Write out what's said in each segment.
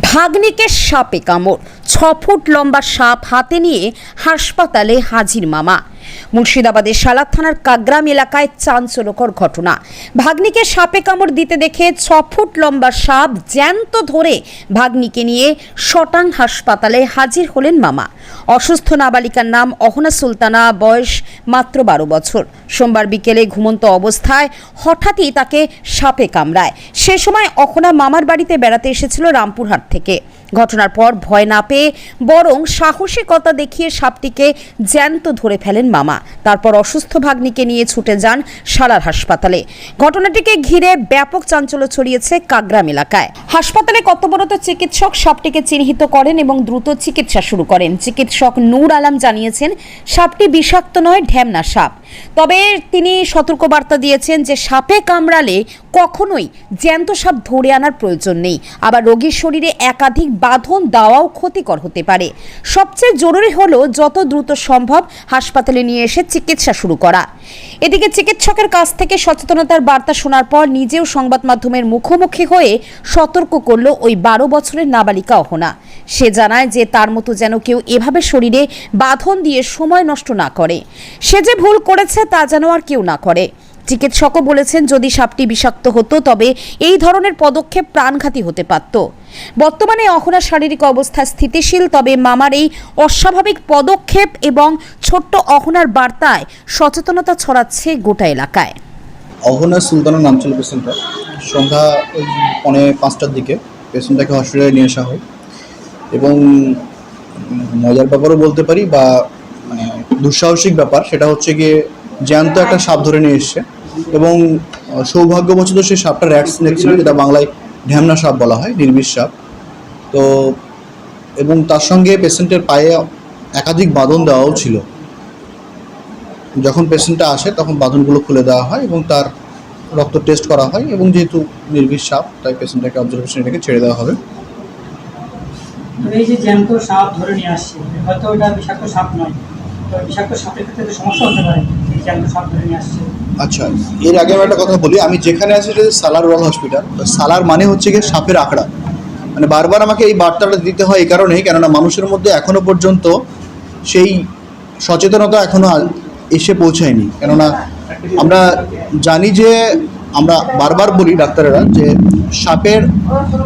ভাগ্নিকে সাপে কামড়। ছ ফুট লম্বা সাপ হাতে নিয়ে হাসপাতালে হাজির মামা। মুর্শিদাবাদের সালাদ থানার কাগ্রাম এলাকায় চাঞ্চল্যকর ঘটনা। ভাগ্নিকে সাপে কামড় দিতে দেখে ছ ফুট লম্বা সাপ জ্যান্ত ধরে ভাগ্নিকে নিয়ে শটাং হাসপাতালে হাজির হলেন মামা। অসুস্থ নাবালিকার নাম অহনা সুলতানা, বয়স মাত্র বারো বছর। সোমবার বিকেলে ঘুমন্ত অবস্থায় হঠাৎই তাকে সাপে কামড়ায়। সে সময় অহনা মামার বাড়িতে বেড়াতে এসেছিল রামপুরহাট থেকে। ঘটনার পর ভয় না পেয়ে বরং সাহসিকতা দেখিয়ে সাপটিকে জ্যান্ত ধরে ফেলেন মামা। তারপর অসুস্থ ভাগ্নিকে নিয়ে ছুটে যান সালার হাসপাতালে। ঘটনাটিকে ঘিরে ব্যাপক চাঞ্চল্য ছড়িয়েছে কাগ্রাম এলাকায়। হাসপাতালে কর্তব্যরত চিকিৎসক সাপটিকে চিহ্নিত করেন এবং দ্রুত চিকিৎসা শুরু করেন। চিকিৎসক নূর আলম জানিয়েছেন, সাপটি বিষাক্ত নয়, ঢ্যামনা সাপ। তবে তিনি সতর্কবার্তা দিয়েছেন যে সাপে কামড়ালে কখনোই জ্যান্ত সাপ ধরে আনার প্রয়োজন নেই। আবার রোগীর শরীরে একাধিক বাঁধন দেওয়াও ক্ষতিকর হতে পারে। সবচেয়ে জরুরি হলো যত দ্রুত সম্ভব হাসপাতালে নিয়ে এসে চিকিৎসা শুরু করা। এদিকে চিকিৎসকের কাছ থেকে সচেতনতার বার্তা শোনার পর নিজেও সংবাদ মাধ্যমের মুখোমুখি হয়ে সতর্ক করল ওই বারো বছরের নাবালিকা অহনা। সে জানায় যে তার মতো যেন কেউ এভাবে শরীরে বাঁধন দিয়ে সময় নষ্ট না করে। সে যে ভুল করেছে তা যেন আর কেউ না করে। চিকিৎসকও বলেছেন, যদি সাপটি বিষাক্ত হতো, তবে এই ধরনের পদক্ষেপ প্রাণঘাতী হতে পারত। বর্তমানে অহনার শারীরিক অবস্থা স্থিতিশীল, তবে মামার এই অস্বাভাবিক পদক্ষেপ এবং ছোট্ট অহনার বার্তায় সচেতনতা ছড়াচ্ছে গোটা এলাকায়। অহনা সুলতানা নাম ছিল পেশেন্টটা। সন্ধ্যা ওই পৌনে পাঁচটার দিকে পেশেন্টটাকে হসপিটালে নিয়ে আসা হয়। এবং মজার ব্যাপারও বলতে পারি বা মানে দুঃসাহসিক ব্যাপার, সেটা হচ্ছে গিয়ে জ্যান্ত একটা সাপ ধরে নিয়ে এসছে। এবং সৌভাগ্যবশত সেই সাপটা র্যাট স্নেক ছিল, যেটা বাংলায় ঢ্যামনা সাপ বলা হয়, নির্বিষ সাপ। তো, এবং তার সঙ্গে পেশেন্টের পায়ে একাধিক বাঁধন দেওয়াও ছিল। যখন পেশেন্টটা আসে, তখন বাঁধনগুলো খুলে দেওয়া হয় এবং তার রক্ত টেস্ট করা হয় এবং যেহেতু নির্বিষ সাপ, তাই পেশেন্টটাকে অবজারভেশন রেখে ছেড়ে দেওয়া হবে। সাপ ধরে নিয়ে আসছে, হয়তো ওটা বিষাক্ত সাপ নয়। বিষাক্ত সাপের ক্ষেত্রে সমস্যা হতে পারে। আচ্ছা এর আগে একটা কথা বলি, আমি যেখানে আছি সেটা সালার রয়্যাল হসপিটাল। সালার মানে হচ্ছে গিয়ে সাপের আঁকড়া মানে বারবার আমাকে এই বার্তাটা দিতে হয় এই কারণেই, কেননা মানুষের মধ্যে এখনও পর্যন্ত সেই সচেতনতা এখনও আ- এসে পৌঁছায়নি। কেননা আমরা জানি যে, আমরা বারবার বলি ডাক্তারেরা যে সাপের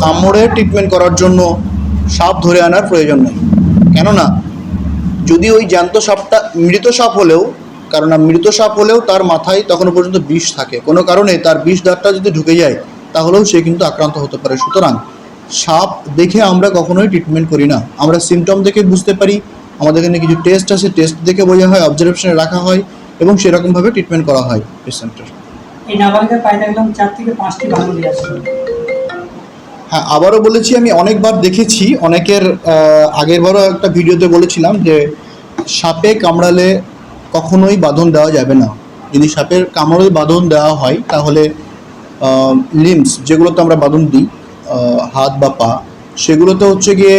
কামড়ে ট্রিটমেন্ট করার জন্য সাপ ধরে আনার প্রয়োজন নেই। কেননা যদি ওই জ্যান্ত সাপটা, মৃত সাপ হলেও কারণ মৃত সাপ হলেও তার মাথায় তখনও পর্যন্ত বিষ থাকে। কোনো কারণে তার বিষ দাঁতটা যদি ঢুকে যায় তাহলেও সে কিন্তু আক্রান্ত হতে পারে। সুতরাং সাপ দেখে আমরা কখনোই ট্রিটমেন্ট করি না। আমরা সিমটম দেখে বুঝতে পারি আমাদের এখানে কিছু টেস্ট আছে টেস্ট দেখে বোঝা হয় অবজারভেশনে রাখা হয় এবং সেরকমভাবে ট্রিটমেন্ট করা হয় পেশেন্টের এই নাবালিকার পায়ে চার থেকে পাঁচটি হ্যাঁ আবারও বলেছি আমি অনেকবার দেখেছি অনেকের আগেরবারও একটা ভিডিওতে বলেছিলাম যে সাপে কামড়ালে কখনোই বাঁধন দেওয়া যাবে না। যদি সাপের কামড়ে বাঁধন দেওয়া হয়, তাহলে লিমস যেগুলোতে আমরা বাঁধন দিই হাত বা পা, সেগুলোতে হচ্ছে গিয়ে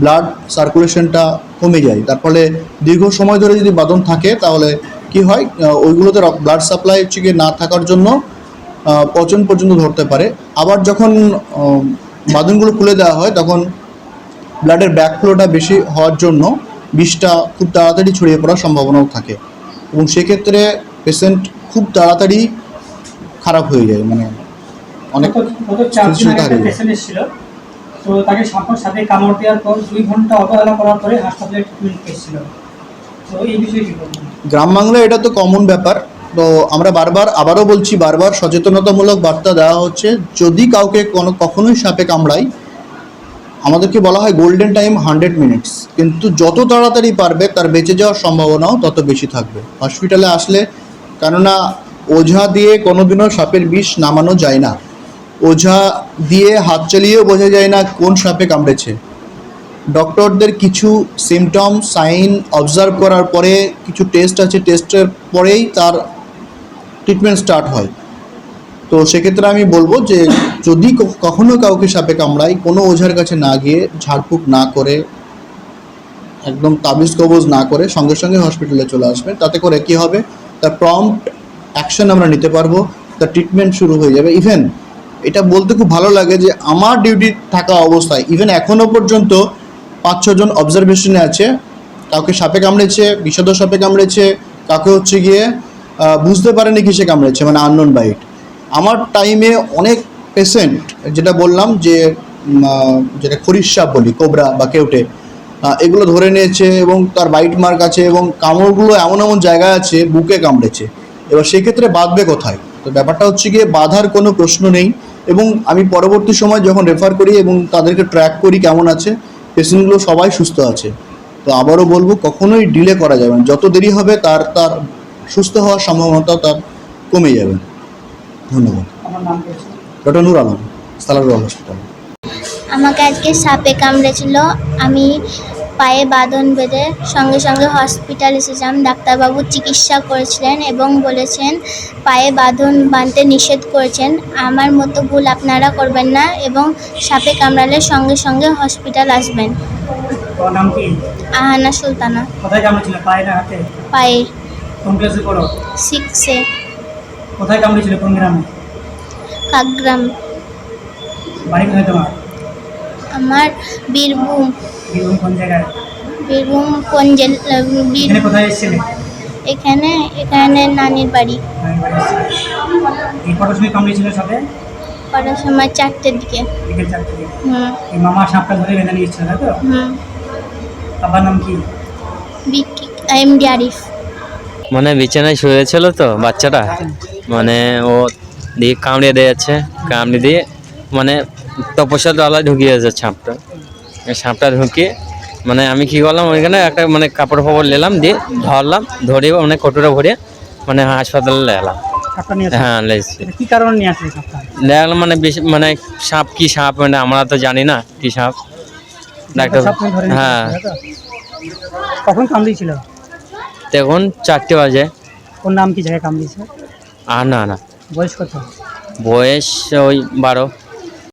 ব্লাড সার্কুলেশনটা কমে যায়। তার ফলে দীর্ঘ সময় ধরে যদি বাঁধন থাকে, তাহলে কি হয় ওইগুলোতে ব্লাড সাপ্লাই হচ্ছে গিয়ে না থাকার জন্য পচন পর্যন্ত ধরতে পারে। আবার যখন বাঁধনগুলো খুলে দেওয়া হয়, তখন ব্লাডের ব্যাক ফ্লোটা বেশি হওয়ার জন্য বিষটা খুব তাড়াতাড়ি ছড়িয়ে পড়ার সম্ভাবনাও থাকে। এবং সেক্ষেত্রে পেশেন্ট খুব তাড়াতাড়ি খারাপ হয়ে যায় মানে অনেক গত গত চার দিন স্থিতিশীলতা আগে একটা হারিয়ে যায়। পেশেন্ট এসেছিল তো তাকে সাপের সাথে কামড় দেওয়ার পর দুই ঘণ্টা অবহেলা করার পরে হাসপাতালে ট্রিটমেন্ট এসেছিল তো এই বিষয়ে কি গ্রাম বাংলায় এটা তো কমন ব্যাপার। তো আমরা বারবার আবারও বলছি বারবার সচেতনতামূলক বার্তা দেওয়া হচ্ছে যদি কাউকে কোনো কখনোই সাপে কামড়ায় আমাদেরকে বলা হয় গোল্ডেন টাইম হান্ড্রেড মিনিটস কিন্তু যত তাড়াতাড়ি পারবে, তার বেঁচে যাওয়ার সম্ভাবনাও তত বেশি থাকবে। হসপিটালে আসলে কেননা ওঝা দিয়ে কোনোদিনও সাপের বিষ নামানো যায় না। ওঝা দিয়ে হাত চালিয়েও বোঝা যায় না কোন সাপে কামড়েছে। ডক্টরদের কিছু সিমটম সাইন অবজার্ভ করার পরে কিছু টেস্ট আছে। টেস্টের পরেই তার ট্রিটমেন্ট স্টার্ট হয়। তো সেক্ষেত্রে আমি বলব যে যদি ক- কখনো কাউকে সাপে কামড়ায়, কোনো ওঝার কাছে না গিয়ে ঝাড়ফুঁক না করে, একদম তাবিজ কবজ না করে সঙ্গে সঙ্গে হসপিটালে চলে আসবে তাতে করে কি হবে? তার প্রম্পট অ্যাকশন আমরা নিতে পারব, তার ট্রিটমেন্ট শুরু হয়ে যাবে। ইভেন এটা বলতে খুব ভালো লাগে যে আমার ডিউটি থাকা অবস্থায় ইভেন এখনও পর্যন্ত পাঁচ ছজন অবজারভেশনে আছে, কাউকে সাপে কামড়েছে বিষাদ সাপে কামড়েছে, কাউকে হচ্ছে গিয়ে বুঝতে পারেনি কিসে কামড়েছে মানে আননোন বাইট আমার টাইমে অনেক পেশেন্ট যেটা বললাম যে যেটা খরিশ সাপ বলি, কোবরা বা কেউটে এগুলো ধরে নিয়েছে এবং তার বাইট মার্ক আছে এবং কামড়গুলো এমন এমন জায়গা আছে, বুকে কামড়েছে। এবার সেক্ষেত্রে বাঁধবে কোথায়? তো ব্যাপারটা হচ্ছে গিয়ে বাঁধার কোনো প্রশ্ন নেই এবং আমি পরবর্তী সময় যখন রেফার করি এবং তাদেরকে ট্র্যাক করি কেমন আছে পেশেন্টগুলো সবাই সুস্থ আছে। তো আবারও বলব, কখনোই ডিলে করা যাবে না। যত দেরি হবে তার তার সুস্থ হওয়ার সম্ভাবনাটা তার কমে যাবে। ধন্যবাদ। আমার নাম করেছে ডক্টর নুর আলম সালারুল হসপিটাল আমাকে আজকে সাপে কামড়েছিল। আমি পায়ে বাঁধন বেঁধে সঙ্গে সঙ্গে হসপিটাল এসেছিলাম ডাক্তারবাবু চিকিৎসা করেছিলেন এবং বলেছেন পায়ে বাঁধন বাঁধতে নিষেধ করেছেন। আমার মতো ভুল আপনারা করবেন না এবং সাপে কামড়ালে সঙ্গে সঙ্গে হসপিটাল আসবেন। তোমার নাম কি? আহানা সুলতানা। কোথায় কামড়েছিল? পায়ে না হাতে? পায়ে। কোন ক্লাসে পড়ো? সিক্সে কোথায় কামড়েছিল কোন গ্রামে? কাকগ্রাম। বাড়ি কোথায় তোমার? আমার বীরভূম। বীরভূম কোন জায়গায়? বীরভূম কোন জেলা এখানে কোথায় এসেছিলে? এখানে এখানে নানির বাড়ি। এই কটার সময় কামড়েছিল সাথে কটার সময় চারটের দিকে। বিকেল চারটে দিকে। হুম। এই মামা সাপটা ধরে বেঁধে নিয়েছিল তাই তো? হুম। আবার নাম কি? বিকি এমডি আরিফ। মানে বিছানায় শুয়েছিল তো বাচ্চাটা? মানে ও দিয়ে কামড়ে দিয়েছে কামড়ে দিয়ে মানে তপস্যার তলায় ঢুকিয়েছে সাপটা। সাপটা ঢুকিয়ে মানে আমি কি করলাম ওইখানে একটা মানে কাপড় ফাপড় নিলাম দিয়ে ধরলাম ধরে মানে কটোরা ভরে মানে হাসপাতালে এলাম। হ্যাঁ কি কারণে নিয়ে আসলে দেখলাম মানে বেশি মানে সাপ কি সাপ মানে আমরা তো জানি না কি সাপ। ডাক্তার হ্যাঁ। কখন কামড়িয়েছিল? তখন চারটে বাজে। কোন নাম কি জায়গায় কামড়িয়েছে? আর না না। বয়স কত? বয়স ওই বারো।